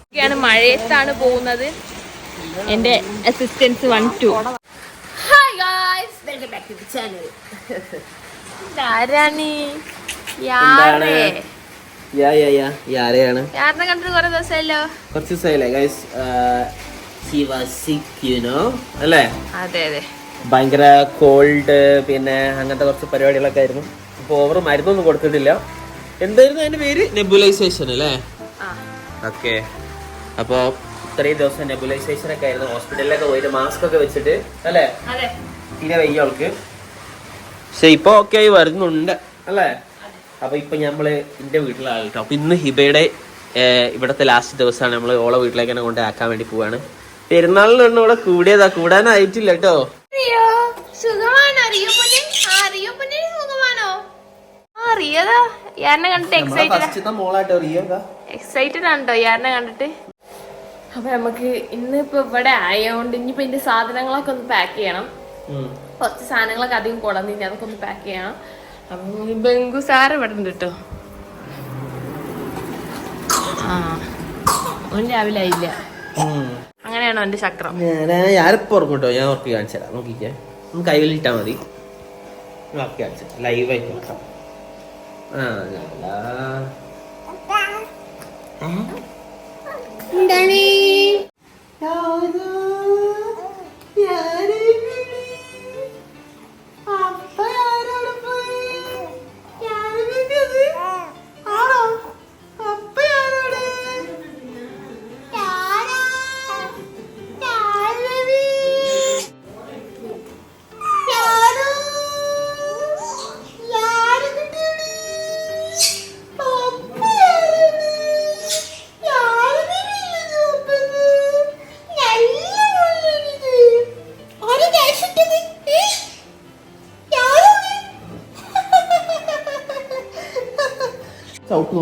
ഒക്കെയാണ് മഴയത്താണ് പോകുന്നത്. എന്റെ അസിസ്റ്റൻസ് വൺ ടു കണ്ടിട്ട് കുറെ ദിവസമല്ലോ കുറച്ച് ദിവസമായില്ലേ ഗൈസ് അല്ലേ? അതെ അതെ. ഭയങ്കര കോൾഡ് പിന്നെ അങ്ങനത്തെ കുറച്ച് പരിപാടികളൊക്കെ ആയിരുന്നു. അപ്പോൾ ഓവർ മരുന്നൊന്നും കൊടുത്തിട്ടില്ല. എന്തായിരുന്നു അതിന്റെ പേര്? നെബുലൈസേഷൻ അല്ലേ? ആ. ഓക്കെ അപ്പോൾ ഇത്രയും ദിവസം നെബുലൈസേഷൻ ഒക്കെ ആയിരുന്നു. ഹോസ്പിറ്റലിലൊക്കെ പോയിട്ട് മാസ്ക് ഒക്കെ വെച്ചിട്ട് അല്ലേ? അതെ. തീരെ വയ്യ ആൾക്ക് പക്ഷെ ഇപ്പൊ ഓക്കെ ആയി വരുന്നുണ്ട് അല്ലേ? അപ്പൊ ഇപ്പൊ നമ്മൾ എന്റെ വീട്ടിലാണ് കേട്ടോ അപ്പൊ ഇന്ന് ഹിബയുടെ ഏർ, ഇവിടത്തെ ലാസ്റ്റ് ദിവസമാണ് നമ്മൾ ഓളെ വീട്ടിലേക്ക് തന്നെ കൊണ്ട് ആക്കാൻ വേണ്ടി പോവാണ്. പെരുന്നാളിനൊന്നും ഇവിടെ കൂടിയതാ. കൂടാനായിട്ടില്ല കേട്ടോ സുഖമാണോ? റിയോ പൊന്നെ ആ റിയോ പൊന്നെ സുഖമാണോ ആ റിയതാ? കണ്ടിട്ട് എക്സൈറ്റഡ് എക്സൈറ്റഡ് ആണോ കണ്ടിട്ട്? അപ്പൊ നമുക്ക് ഇന്നിപ്പോ ഇവിടെ ആയതുകൊണ്ട് ഇനിയിപ്പോ ഇതിന്റെ സാധനങ്ങളൊക്കെ ഒന്ന് പാക്ക് ചെയ്യണം. കുറച്ച് സാധനങ്ങളൊക്കെ അധികം കൊടന്നില്ല അതൊക്കെ ഒന്ന് പാക്ക് ചെയ്യണം. അപ്പം ബംഗു സാർ ഇവിടെ ഉണ്ട് കേട്ടോ ആ ഒന്നും രാവിലെ ആയില്ല. അങ്ങനെയാണോ എന്റെ ചക്രം? ഞാനിപ്പോ ഓർക്കും കേട്ടോ ഞാൻ ഉറക്കി കാണിച്ചു തരാം നോക്കിക്കേ. ഒന്ന് ലൈവായിട്ട് ഇട്ടാ മതി ഉറക്കി കാണിച്ചു ലൈവ് ആയിട്ട് നോക്കാം ആ ലാ. ചവിട്ട്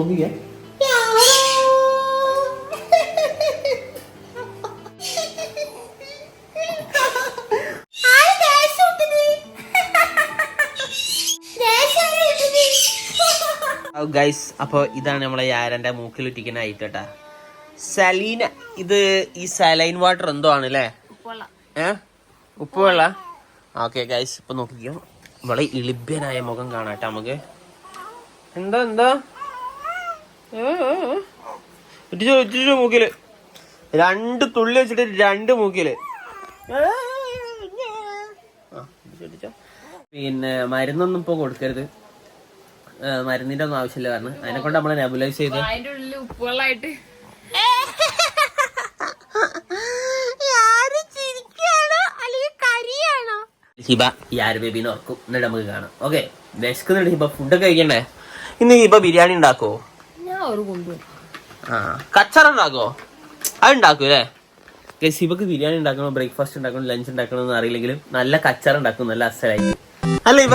നോക്കിക്കേ ഗൈസ് അപ്പോൾ ഇതാണ് നമ്മളെ യാരന്റെ മൂക്കിൽ ഇട്ടിക്കുന്ന ഐറ്റട്ടാ സലീന ഇത് ഈ സലൈൻ വാട്ടർ എന്തോ ആണ് അല്ലേ ഏ? ഉപ്പ് വെള്ള ഓക്കെ ഗൈസ് ഇപ്പൊ നോക്കിക്കോ. നമ്മളെ ഇളിഭ്യനായ മുഖം കാണാട്ടെ നമുക്ക്. എന്തോ എന്താ? മൂക്കിൽ. രണ്ട് തുള്ളി വെച്ചിട്ട് രണ്ട് മൂക്കിൽ. പിന്നെ മരുന്നൊന്നും ഇപ്പൊ കൊടുക്കരുത്. മരുന്നിന്റെ ഒന്നും ആവശ്യമില്ല കാരണം അതിനെ കൊണ്ട് നമ്മളെ നെബുലൈസ് ചെയ്ത് അതിന്റെ ഉള്ളിൽ ഉപ്പുവെള്ളമായിട്ട് ഹിബ ഈ ആര് ബേബിനെ ഓർക്കും എന്നിട്ട് നമുക്ക് കാണാം. ഓക്കെ വിശക്കുന്നുണ്ട് ഹിബ. ഫുഡൊക്കെ കഴിക്കണ്ടേ? ഇന്ന് ഹിബ ബിരിയാണി ഉണ്ടാക്കോ ഒരു ആ. കച്ചറ ഉണ്ടാക്കോ അത് ഉണ്ടാക്കും അല്ലേ? ഗൈസ് ഹിബക്ക് ബിരിയാണി ഉണ്ടാക്കണോ ബ്രേക്ക്ഫാസ്റ്റ് ഉണ്ടാക്കണോ ലഞ്ച് ഉണ്ടാക്കണോ എന്ന് അറിയില്ലെങ്കിലും നല്ല കച്ചറ ഉണ്ടാക്കും നല്ല അസലായി. അല്ല ഇവ?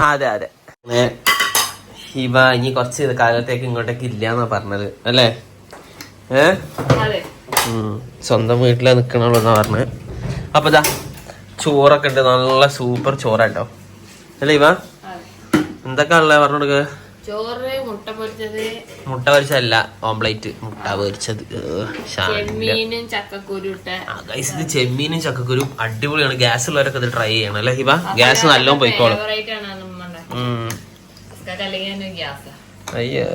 ആ, അതെ അതെ. ഇവ ഇനി കുറച്ച് കാലത്തേക്ക് ഇങ്ങോട്ടേക്ക് ഇല്ലാന്നാ പറഞ്ഞത് അല്ലേ? ഏ. സ്വന്തം വീട്ടിലെ നിക്കണുള്ളൂ എന്നാ പറഞ്ഞത്. അപ്പൊ ഇതാ ചോറൊക്കെ ഉണ്ട്. നല്ല സൂപ്പർ ചോറാട്ടോ അല്ലേ ഇവ? എന്തൊക്കെയാണല്ലേ പറഞ്ഞു കൊടുക്ക? ചോറ് മുട്ട പൊരിച്ചത്. മുട്ട പൊരിച്ചതല്ല ഓംപ്ലേറ്റ്. മുട്ട പൊരിച്ചത്. ചെമ്മീനും ചക്കക്കുരു ഇത് ചെമ്മീനും ചക്കക്കുരും അടിപൊളിയാണ്. ഗ്യാസ് ഉള്ളവരൊക്കെ ഇത് ട്രൈ ചെയ്യണം അല്ലേ ഹിബ? ഗ്യാസ് നല്ലോണം പോയിക്കോളും. അയ്യോ.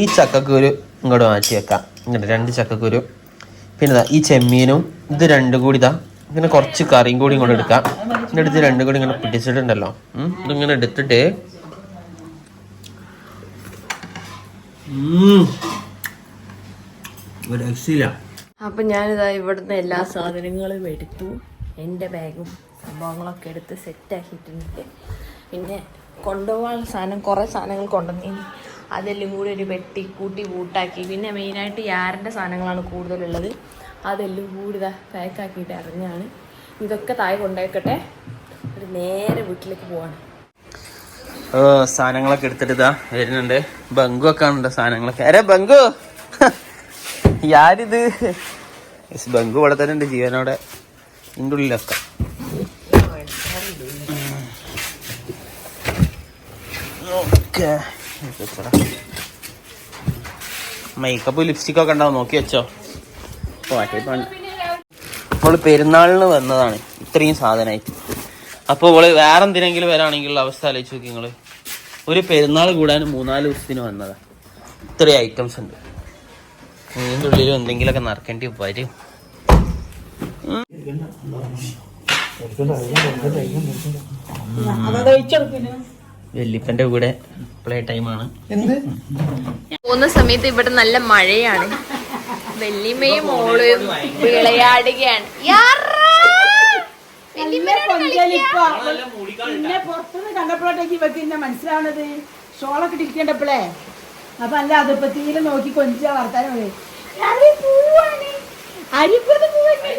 ഈ ചക്കക്കുരു ഇങ്ങോട്ട് മാറ്റി വെക്കാം. ഇങ്ങോട്ട് രണ്ട് ചക്കക്കുരു. പിന്നെ ഈ ചെമ്മീനും ഇത് രണ്ടും കൂടി ഇതാ ഇങ്ങനെ കുറച്ച് കറിയും കൂടി ഇങ്ങോട്ട് എടുക്കാം. എന്നിട്ട് ഇത് രണ്ടും കൂടി ഇങ്ങനെ പിടിച്ചിട്ടുണ്ടല്ലോ. ഇതിങ്ങനെ എടുത്തിട്ട് അപ്പൊ ഞാനിതാ ഇവിടുന്ന് എല്ലാ സാധനങ്ങളും എടുത്തു. എന്റെ ബാഗും സംഭവങ്ങളൊക്കെ എടുത്ത് സെറ്റ് ആക്കിയിട്ടുണ്ട്. പിന്നെ കൊണ്ടുപോകാൻ സാധനം കുറേ സാധനങ്ങൾ കൊണ്ടുവന്നു അതെല്ലാം കൂടി ഒരു വെട്ടി കൂട്ടി കൂട്ടാക്കി. പിന്നെ മെയിനായിട്ട് യാറിന്റെ സാധനങ്ങളാണ് കൂടുതലുള്ളത്. അതെല്ലാം കൂടി ഇതാ പാക്കാക്കിയിട്ട് ഇറങ്ങാണ്. ഇതൊക്കെ താഴെ കൊണ്ടേക്കട്ടെ ഒരു നേരെ വീട്ടിലേക്ക് പോവാണ്. സാധനങ്ങളൊക്കെ എടുത്തിട്ട് ഇതാ വരുന്നുണ്ട്. ബംഗു ഒക്കെ ഉണ്ട് സാധനങ്ങളൊക്കെ. അരെ ബംഗു! യാരിത് ബംഗു ഇവിടെ തന്നെ ഉണ്ട് ജീവനോടെ. ഇതിന്റെ ഉള്ളിലൊക്കെ. ഓക്കെ. മേക്കപ്പ് ലിപ്സ്റ്റിക് ഒക്കെ ഉണ്ടാവും. നോക്കി വെച്ചോ. അവൾ പെരുന്നാളിന് വന്നതാണ്. ഇത്രയും സാധനമായിട്ട്. അപ്പോൾ അവൾ വേറെ എന്തിനെങ്കിലും വരാണെങ്കിലുള്ള അവസ്ഥ ആലോചിച്ച് നോക്കി നിങ്ങൾ. ഒരു പെരുന്നാൾ കൂടാൻ മൂന്നാൽ ദിവസത്തിന് വന്നതാ. ഇത്രയും ഐറ്റംസ് ഉണ്ട്. ഇതിന്റെ ഉള്ളിലും എന്തെങ്കിലുമൊക്കെ നടക്കേണ്ടി വരും. വെല്ലിപ്പന്റെ കൂടെ പ്ലേ ടൈമാണ് പോകുന്ന സമയത്ത് ഇവിടെ നല്ല മഴയാണ്. വെല്ലിമയും മോളും വിളയാടുകയാണ്. യാറാ! പിന്നെ പുറത്തുനിന്ന് കണ്ടപ്പോഴത്തേക്ക് ഇവക്ക് എന്നെ മനസ്സിലാവണത് ഷോളൊക്കെ ഇരിക്കണ്ടപ്പോഴേ അപ്പൊ അല്ല അതിപ്പോ തീരെ നോക്കി കൊഞ്ച വർത്താനം. "അരി പൂവാണ്. അരിപ്പത് പൂവാണ്.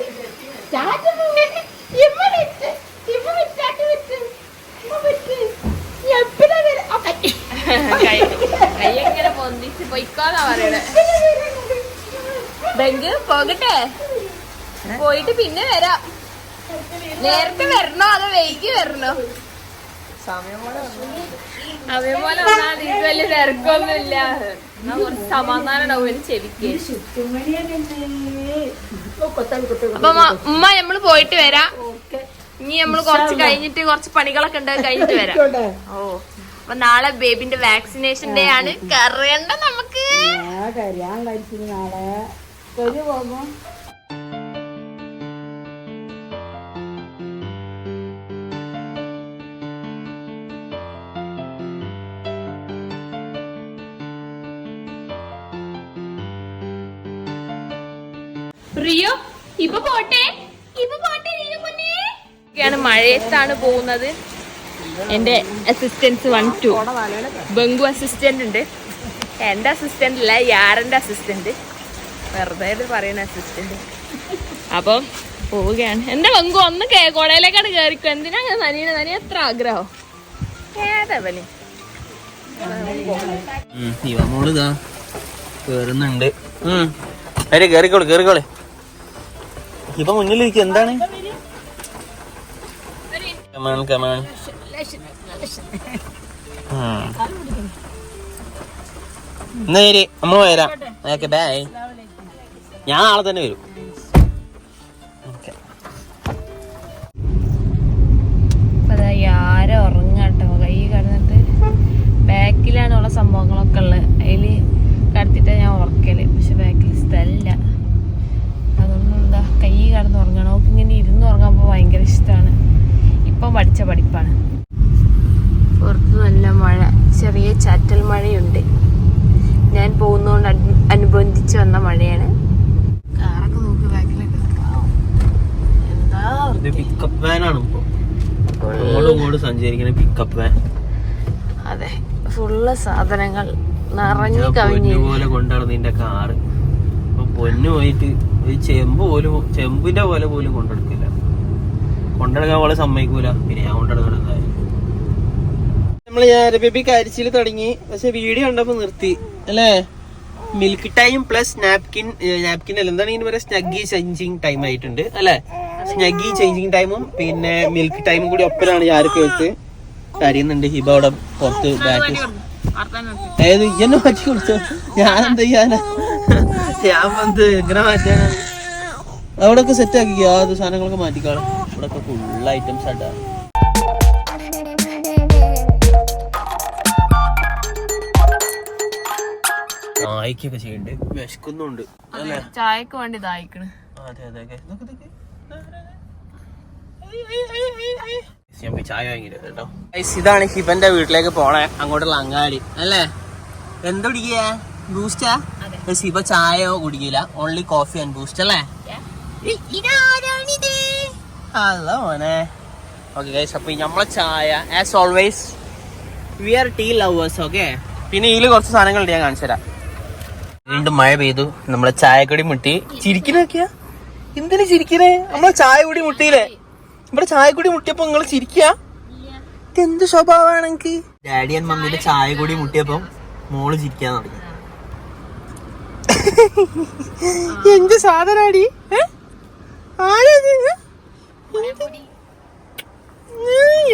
ചാറ്റ് പൂവാണ്. ഇമ്മ വിറ്റ്. ഇമ്മ വിറ്റാട്ട് വിറ്റ്. ഇമ്മ വിറ്റ്. എപ്പഴാ വര- ആ, കൈ. കൈ കൈ എങ്ങനെ പൊന്തിച്ച് പൊയ്ക്കോന്നാ പറയണേ ബെങ്ക് പോകട്ടെ പോയിട്ട് പിന്നെ വരാം നേരത്തെ വരണോ അതോ വൈകി വരണോ? സമയം പോലെ വന്നാൽ ഇത് വലിയ തിരക്കൊന്നുമില്ല കുറച്ച് സമാധാനം ഉണ്ടാവും ഒരു ചെവിക്ക്. അപ്പൊ ഉമ്മ നമ്മൾ പോയിട്ട് വരാം. ഇനി നമ്മൾ കുറച്ച് കഴിഞ്ഞിട്ട് കുറച്ച് പണികളൊക്കെ ഉണ്ട് കഴിഞ്ഞിട്ട് വരാം. ഓ അപ്പൊ നാളെ ബേബിന്റെ വാക്സിനേഷൻ ഡേ ആണ്. കറിയണ്ട നമുക്ക്. റിയോ ഇപ്പൊ പോട്ടെ? ഇപ്പൊ പോട്ടെ ാണ് മഴയത്താണ് പോകുന്നത്. എന്റെ അസിസ്റ്റൻസ് വൺ ടു ബംഗു അസിസ്റ്റന്റ് ഉണ്ട്. എന്റെ അസിസ്റ്റന്റ് അല്ല യാറിന്റെ അസിസ്റ്റന്റ് വെറുതെ പറയുന്ന അസിസ്റ്റന്റ് അപ്പം പോവുകയാണ്. എന്റെ ബംഗു ഒന്ന് കേ- കുടയിലേക്കാണ് കയറിക്കോ എന്തിനാ അങ്ങനെ നനീന നനി എത്ര ആഗ്രഹം? ഏതാ ഇവ മോൾ ഇതാ കേറുന്നുണ്ട് കേറിക്കോളൂ കേറിക്കോളെ. ഇപ്പൊ മുന്നിലിരിക്കും എന്താണ്? കമാൺ കമാൺ വരാം. ഓക്കെ ബൈ ഞാൻ നാളെ തന്നെ വരും. ചാറ്റൽ മഴയുണ്ട്. ഞാൻ പോകുന്നതുകൊണ്ട് അനു- അനുബന്ധിച്ച് വന്ന മഴയാണ്. കാറൊക്കെ നോക്കി പിക്കപ്പ് സഞ്ചരിക്കുന്ന പിക്കപ്പ് വാൻ അതെ. ഫുള്ള് സാധനങ്ങൾ നിറഞ്ഞു കവിഞ്ഞു. പോലെ കൊണ്ടുനടന്നതിന്റെ കാറ്. അപ്പൊ പൊന്നു പോയിട്ട് ഒരു ചെമ്പ് പോലും ചെമ്പിന്റെ പോലെ പോലും കൊണ്ടെടുക്കില്ല. കൊണ്ടെടുക്കാൻ പോലെ സമ്മതിക്കൂല. പിന്നെ ഞാൻ കൊണ്ടെടുക്കണതായി നമ്മൾ ബേബി കരിച്ചിൽ തുടങ്ങി. പക്ഷെ വീഡിയോ കണ്ടപ്പോ നിർത്തി. അല്ലേ? Milk time plus napkin napkin അല്ല. എന്താണ് ഇതിന് പറയാ? സ്നഗ്ഗി ചേഞ്ചിങ് ടൈം ആയിട്ടുണ്ട്. അല്ലേ? സ്നഗ്ഗി ചേഞ്ചിങ് ടൈമും പിന്നെ മിൽക്ക് ടൈമും കൂടി ഒപ്പരാണ് ഞാരൊക്കെ വെച്ച്. കരയുന്നുണ്ട്. ഹിബ അവിടെ പുറത്ത് ബാറ്റ് ഏത്? ഇന്നെ മാറ്റി കൊടുത്തു. ഞാൻ എന്താ ചെയ്യാനാ? ഞാൻ വന്ന് എങ്ങനെ മാറ്റാനാ. അവിടെ ഒക്കെ സെറ്റ് ആക്കി ആ സാധനങ്ങളൊക്കെ മാറ്റിക്കാളും ഇവിടെ ഒക്കെ ഫുൾ ഐറ്റംസ് ആട്ടാ ആയിക്കൊക്കെ ചെയ്യണ്ട് വിശക്കുന്നുണ്ട്. അല്ലേ? ചായക്ക് വേണ്ടി ദാഹിക്കണ്. അതെ അതെ ചായ വാങ്ങിയിട്ട് കേട്ടോ. ഇതാണ് ഹിബന്റെ വീട്ടിലേക്ക് പോണേ. അങ്ങോട്ടുള്ള അങ്ങാടി. അല്ലേ? എന്താ കുടിക്കുക ബൂസ്റ്റാ ഹിബ ചായയോ കുടിക്കില്ല ഓൺലി കോഫി ആൻഡ് ബൂസ്റ്റ് അല്ലേ? ഹലോ മോനെ. ഓക്കെ ഗൈസ് അപ്പൊ നമ്മളെ ചായ as always we are tea lovers okay പിന്നെ ഇതിൽ കുറച്ച് സാധനങ്ങളുണ്ട് ഞാൻ കാണിച്ചു തരാം വീണ്ടും മഴ പെയ്തു. നമ്മളെ ചായക്കടി മുട്ടി. ചിരിക്കണൊക്കെയാ എന്തിനു ചിരിക്കണേ? നമ്മളെ ചായ കൂടി മുട്ടിയില്ലേ? ഇവിടെ ചായ കൂടി മുട്ടിയപ്പോ നിങ്ങൾ ചിരിക്കുക എന്ത് സ്വഭാവമാണ് എനിക്ക് ഡാഡി ആൻഡ് മമ്മിയുടെ ചായ കൂടി മുട്ടിയപ്പം മോൾ ചിരിക്കാൻ തുടങ്ങി. എന്ത് സാധനാടി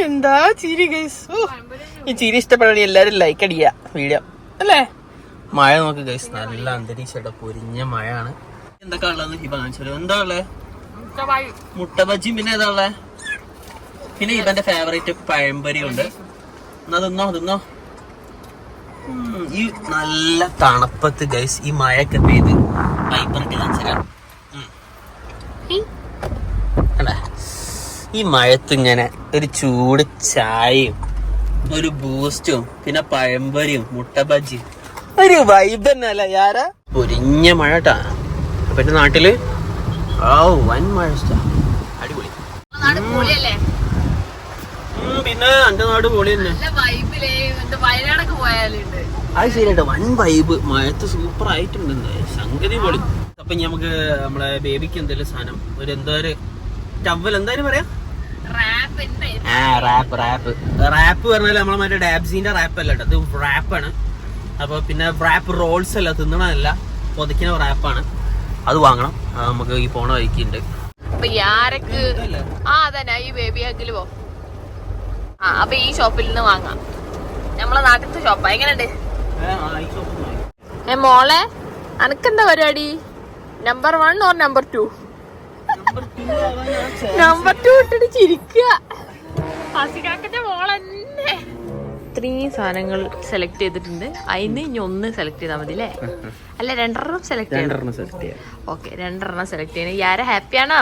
എന്താ? ചിരി ഗൈസ് ഈ ചിരി ഇഷ്ടപ്പെടാൻ എല്ലാരും ലൈക്ക് അടിക്കുക വീഡിയോ. അല്ലേ? മഴ നോക്കി ഗൈസ് നല്ല അന്തരീക്ഷം പൊരിഞ്ഞ മഴയാണ്. എന്തൊക്കെ ഉള്ളത് ഹിബ കാണിച്ചു എന്താ ഉള്ളത് മുട്ട ബജിയും പിന്നെ ഏതാ ഉള്ളത് പിന്നെ ഹിബന്റെ ഫേവറേറ്റ് പഴംപൊരി ഉണ്ട് എന്നാ തിന്നോ തിന്നോ. ഈ നല്ല തണുപ്പത്ത് ഗൈസ് ഈ മഴയൊക്കെ പെയ്ത് കാണിച്ചാൽ ഈ? മഴത്ത് ഇങ്ങനെ ഒരു ചൂട് ചായയും ഒരു ബൂസ്റ്റും പിന്നെ പഴംപൊരിയും മുട്ട ബജിയും ഒരു വൈബ് തന്നെ അല്ല യാര? പൊരിഞ്ഞ മഴ കേട്ടാ അപ്പൊ എന്റെ നാട്ടിൽ ഓ വൻ മഴ. അടിപൊളി. പിന്നെ എന്റെ നാട് പൊളി തന്നെ വയനാടൊക്കെ പോയാലുണ്ട്. അത് ശരിയാട്ടോ വൻ വൈബ് മഴത്ത് സൂപ്പർ ആയിട്ടുണ്ട്. എന്തായാലും. സംഗതി പൊളി. അപ്പൊ ഇനി നമുക്ക് നമ്മളെ ബേബിക്ക് എന്തെങ്കിലും സാധനം. ഒരു എന്താ ഒരു ടവൽ എന്തായാലും പറയാ? ആ റാപ്പ് റാപ്പ് റാപ്പ് പറഞ്ഞാൽ നമ്മളെ മറ്റേ ഡാബ്സിന്റെ റാപ്പ് അല്ല കേട്ടോ ഇത് റാപ്പാണ് അപ്പൊ പിന്നെ റാപ്പ് റോൾസ് അല്ല തിന്നണമല്ല പൊതിക്കുന്ന റാപ്പാണ് അത് വാങ്ങണം. നമുക്ക് ഈ പോണ വഴിക്കുണ്ട്. ആ അതന്നെ. ഈ ബേബി ഹഗിൽ പോ. ആ അപ്പൊ ഈ ഷോപ്പിൽ നിന്ന് വാങ്ങാം. നമ്മളെ നാട്ടിലത്തെ ഷോപ്പാ എങ്ങനെയുണ്ട്? ഏ മോളെ അനക്കെന്താ പരിപാടി? Number one or number two number two ഇട്ടിട്ട് ചിരിക്കുക ഹസികാക്കന്റെ മോളെന്നെ. ഇത്രയും സാധനങ്ങൾ സെലക്ട് ചെയ്തിട്ടുണ്ട്. അതിന് ഇനി ഒന്ന് സെലക്ട് ചെയ്താൽ മതി അല്ലേ അല്ല രണ്ടെണ്ണം സെലക്ട് ചെയ്യണം. രണ്ടെണ്ണം സെലക്ട് ചെയ്യാം. ഓക്കെ രണ്ടെണ്ണം സെലക്ട് ചെയ്യണം. യാര ഹാപ്പിയാണോ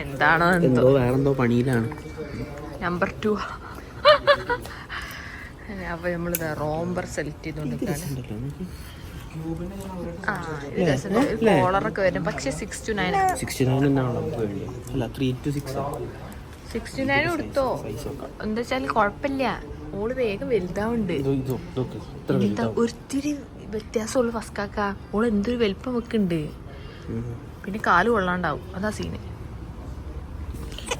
എന്താണോ എന്തോ. വേറെന്തോ പണിയിലാണ്. നമ്പർ ടു അപ്പൊ നമ്മളിത് റോംബർ സെലക്ട് ചെയ്തോണ്ടിരിക്കാണ് ആ കോളറൊക്കെ വരും. പക്ഷെ six two nine two nine എന്നാണ് നമുക്ക് വേണ്ടി അല്ല three two six six two nine കൊടുത്തോ എന്താ വെച്ചാൽ കുഴപ്പമില്ല ഓൾ വേഗം വലുതാവുണ്ട് ഒരിത്തിരി വ്യത്യാസമുള്ളു ഫസ്കാക്ക. ഓൾ എന്തൊരു വലിപ്പം വെക്കുന്നുണ്ട് പിന്നെ കാൽ കൊള്ളാണ്ടാവും. അതാ സീന്.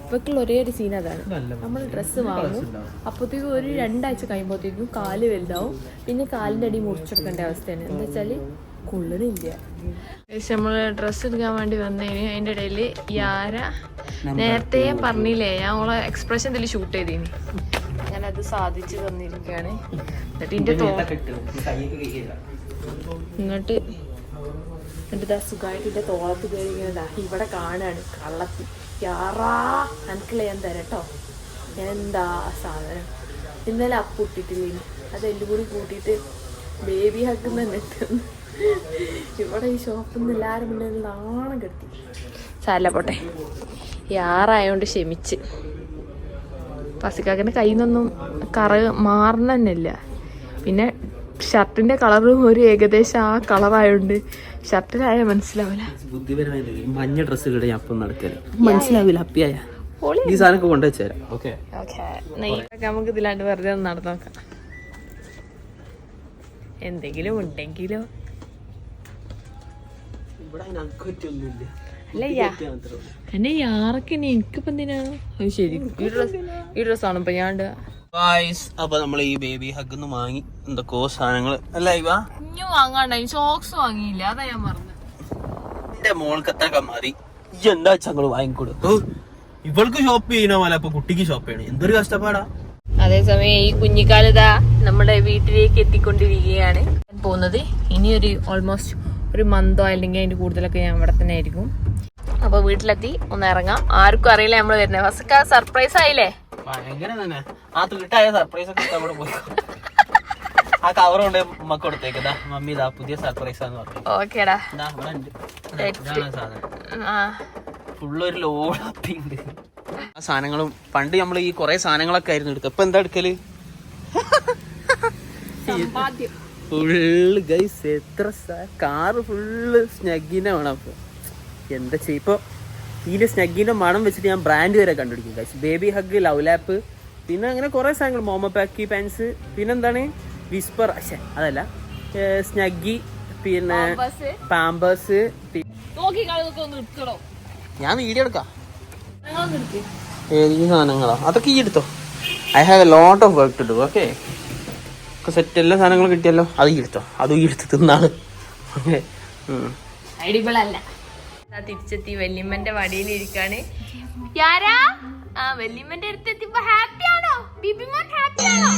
ഇവക്കുള്ള ഒരേ ഒരു സീൻ അതാണ്. നമ്മൾ ഡ്രസ്സ് വാങ്ങും. അപ്പോഴത്തേക്കും ഒരു രണ്ടാഴ്ച കഴിയുമ്പോഴത്തേക്കും കാൽ വലുതാവും. പിന്നെ കാലിന്റെ അടി മുറിച്ചെടുക്കേണ്ട അവസ്ഥയാണ്. എന്താ വെച്ചാൽ കൊള്ളണില്ല നമ്മൾ ഡ്രസ്സ് എടുക്കാൻ വേണ്ടി വന്നതിന് അതിന്റെ ഇടയിൽ യാര നേരത്തെ പറഞ്ഞില്ലേ ഞാൻ ഓളെ എക്സ്പ്രഷൻ ഇതിൽ ഷൂട്ട് ചെയ്തീനി. ഞാനത് സാധിച്ചു തന്നിരിക്കുകയാണ് എന്നിട്ട് തോ എന്നിട്ട് എന്നിട്ട് ഇതാ സുഖമായിട്ട് ഇതിന്റെ തോളത്ത് കയറി ഇങ്ങനെ ദാ ഇവിടെ കാണാണ് കള്ളത്തി. യാറാ എനിക്ക് ഞാൻ തരട്ടോ. ഞാൻ എന്താ സാധനം? ഇന്നലെ അപ്പ് അത് അതെല്ലാം കൂടി കൂട്ടിയിട്ട് ബേബി ഹക്കുന്ന ഇവിടെ ഈ ഷോപ്പിൽ നിന്ന് എല്ലാവരും നാണം കെട്ടി ചാല പോട്ടെ. യാറായോണ്ട് ക്ഷമിച്ച്. പസിക്കാക്കന്റെ കയ്യിൽ നിന്നൊന്നും കറ മാറണ തന്നെയില്ല പിന്നെ ഷർട്ടിന്റെ കളറും ഒരു ഏകദേശം ആ കളറായോണ്ട് ഷർട്ടിലായ മനസ്സിലാവില്ല ബുദ്ധിപരമായി മഞ്ഞ ഡ്രസ്സ് ഇട അപ്പം നടക്കൽ. മനസ്സിലാവില്ല അപ്പിയായ. ഈ സാധനമൊക്കെ കൊണ്ടുവച്ചേരാം ഓക്കെ നമുക്ക് ഇതിലാണ്ട് വെറുതെ ഒന്ന് നടന്നു നോക്കാം. എന്തെങ്കിലും ഉണ്ടെങ്കിലോ? ഇവിടെ എന്നെ യാറൊക്കെ എനിക്കിപ്പോ എന്തിനാ? അത് ശരി. ഈ ഡ്രസ് ഈ ഡ്രസ്സാണ് ഇപ്പൊ ഞാൻ ഇടുക. ഗായ്സ് അപ്പൊ നമ്മൾ ഈ ബേബി ഹഗ് വാങ്ങി. എന്തൊക്കെയോ സാധനങ്ങൾ അല്ല ഇവ? ഇനി വാങ്ങാണ്ടായി. സോക്സ് വാങ്ങിയില്ല. അതാ ഞാൻ പറഞ്ഞത്. എന്റെ മോൾക്കത്തൊക്കെ ഈ എന്താ ചങ്ങൾ വാങ്ങിക്കൊടു. ഇവൾക്ക് ഷോപ്പ് ചെയ്യുന്ന പോലെ അപ്പൊ കുട്ടിക്ക് ഷോപ്പ് ചെയ്യണം. എന്തൊരു കഷ്ടപ്പാടാ. അതേസമയം ഈ കുഞ്ഞിക്കാലിതാ നമ്മുടെ വീട്ടിലേക്ക് എത്തിക്കൊണ്ടിരിക്കുകയാണ്. പോകുന്നത് ഇനി ഒരു ഓൾമോസ്റ്റ് ഒരു മന്തോ അല്ലെങ്കിൽ അതിന്റെ കൂടുതലൊക്കെ ഞാൻ ഇവിടെ തന്നെ ആയിരിക്കും. അപ്പൊ വീട്ടിലെത്തി ഒന്ന് ഇറങ്ങാം. ആർക്കും അറിയില്ല നമ്മൾ വരുന്നത് ഫസ്റ്റ് സർപ്രൈസ് ആയില്ലേ? ആ തീട്ടായ സർപ്രൈസ് ഒക്കെ പോയി. ആ കവർ കൊണ്ട് ഉമ്മക്ക് കൊടുത്തേക്കതാ മമ്മി ഇതാ പുതിയ സർപ്രൈസ് ആന്ന് പറഞ്ഞു. ഓക്കേടാ. ഇതാ ഇവിടെ ഉണ്ട്. ഇതാണ് സാധനം. ആ. ഫുള്ളൊരു ലോഡ് അപ്പിണ്ട് ആ സാധനങ്ങളും പണ്ട് നമ്മൾ ഈ കുറെ സാധനങ്ങളൊക്കെ ആയിരുന്നു എടുക്കുക ഇപ്പൊ എന്താ എടുക്കൽ? ഫുള്ള് ഗൈസ് എത്ര കാറ് ഫുള്ള് സ്നഗിനെ വേണം. അപ്പൊ എന്താ ചെയ്യും? ഇപ്പോൾ ഈ സ്നഗ്ഗിന്റെ മണം വെച്ചിട്ട് ഞാൻ ബ്രാൻഡ് വരെ കണ്ടുപിടിക്കും കാശ് ബേബി ഹഗ് ലവ് ലാപ്പ് പിന്നെ അങ്ങനെ കുറേ സാധനങ്ങൾ. മോമ പാക്കി പാൻസ് പിന്നെന്താണ് വിസ്പർ അശേ അതല്ല. സ്നഗ്ഗി പിന്നെ പാമ്പേഴ്സ് ഞാൻ വീഡിയോ എടുക്കാം. ഏത് സാധനങ്ങളാ? അതൊക്കെ ഈ എടുത്തോ. I have a lot of work to do okay set എല്ലാ സാധനങ്ങളും കിട്ടിയല്ലോ. അത് ഈ എടുത്തോ. അതും ഈ എടുത്ത് തിന്നാണ് ഓക്കെ തിരിച്ചെത്തി. വല്യമ്മന്റെ വടിയിൽ ഇരിക്കാണ്. യാരാ? ആ വല്യമ്മന്റെ അടുത്ത് എത്തിയപ്പോ ഹാപ്പി ആണോ? ബിബി മോൻ ഹാപ്പി ആണോ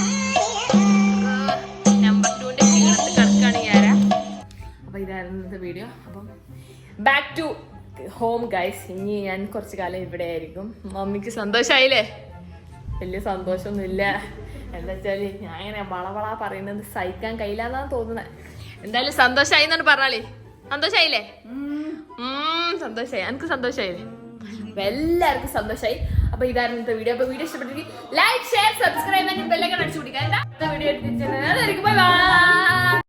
നമ്പർ ടുവിന്റെ ക്ഷീണത്ത് കിടക്കാണ് യാരാ? അപ്പൊ ഇതായിരുന്നു വീഡിയോ അപ്പം ബാക്ക് ടു ഹോം ഗൈസ് ഇനി ഞാൻ കുറച്ചു കാലം ഇവിടെ ആയിരിക്കും. മമ്മിക്ക് സന്തോഷമായില്ലേ വലിയ സന്തോഷമൊന്നുമില്ല. എന്താ വെച്ചാൽ ഞാൻ ഇങ്ങനെ വളവള പറയുന്നത് സഹിക്കാൻ കഴിയില്ലാന്നാണ് തോന്നുന്നത് എന്തായാലും സന്തോഷമായി എന്നാണ് പറഞ്ഞാലേ. സന്തോഷായില്ലേ? സന്തോഷായി. എനിക്ക് സന്തോഷായില്ലേ അപ്പൊ എല്ലാവർക്കും സന്തോഷമായി അപ്പൊ ഇതായിരുന്നു ഇന്നത്തെ വീഡിയോ അപ്പൊ വീഡിയോ ഇഷ്ടപ്പെട്ടെങ്കിൽ ലൈക്ക് ഷെയർ സബ്സ്ക്രൈബ് ബെല്ലൊക്കെ അടിച്ചു പിടിക്കാൻ വീഡിയോ എടുത്തിട്ട് ബൈ